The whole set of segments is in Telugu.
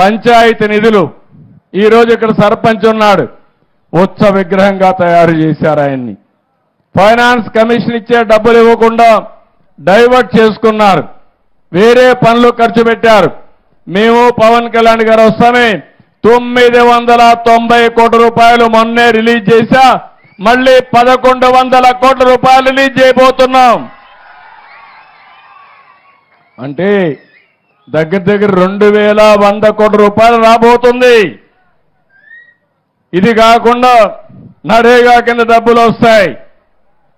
పంచాయతీ నిధులు. ఈరోజు ఇక్కడ సర్పంచ్ ఉన్నాడు. ఉత్స విగ్రహంగా తయారు చేశారు ఆయన్ని. ఫైనాన్స్ కమిషన్ ఇచ్చే డబ్బులు ఇవ్వకుండా డైవర్ట్ చేసుకున్నారు. వేరే పనులు ఖర్చు పెట్టారు. మేము పవన్ కళ్యాణ్ గారు వస్తామే. తొమ్మిది వందల తొంభై కోట్ల రూపాయలు మొన్నే రిలీజ్ చేశా. మళ్ళీ పదకొండు వందల కోట్ల రూపాయలు రిలీజ్ చేయబోతున్నాం. అంటే దగ్గర దగ్గర రెండు వేల వంద కోట్ల రూపాయలు రాబోతుంది. ఇది కాకుండా నరేగా కింద డబ్బులు వస్తాయి.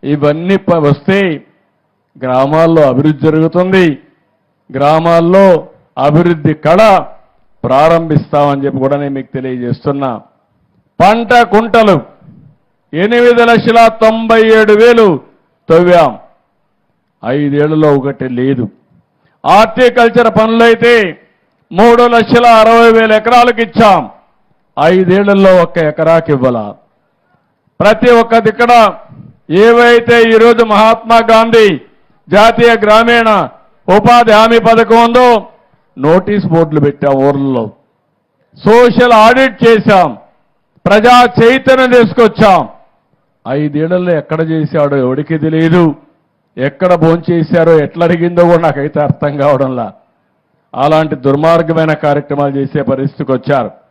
ఇవన్నీ వస్తే గ్రామాల్లో అభివృద్ధి జరుగుతుంది. గ్రామాల్లో అభివృద్ధి కళ ప్రారంభిస్తామని చెప్పి కూడా నేను మీకు తెలియజేస్తున్నా. పంట కుంటలు ఎనిమిది లక్షల తొంభై ఏడు వేలు తవ్వాం. ఐదేళ్ళలో ఒకటి లేదు. హార్టికల్చర్ పనులైతే మూడు లక్షల అరవై వేల ఎకరాలకు ఇచ్చాం. ఐదేళ్ళలో ఒక్క ఎకరాకి ఇవ్వాల. ప్రతి ఒక్క దిక్కడ ఏవైతే ఈరోజు మహాత్మా గాంధీ జాతీయ గ్రామీణ ఉపాధి హామీ పథకం ఉందో నోటీస్ బోర్డులు పెట్టాం ఊర్లలో సోషల్ ఆడిట్ చేశాం. ప్రజా చైతన్యం తీసుకొచ్చాం. ఐదేళ్ళలో ఎక్కడ చేశాడో ఎవడికి తెలియదు ఎక్కడ భోంచేశారో ఎట్లా అడిగిందో కూడా నాకైతే అర్థం కావడంలా. అలాంటి దుర్మార్గమైన కార్యక్రమాలు చేసే పరిస్థితికి వచ్చారు.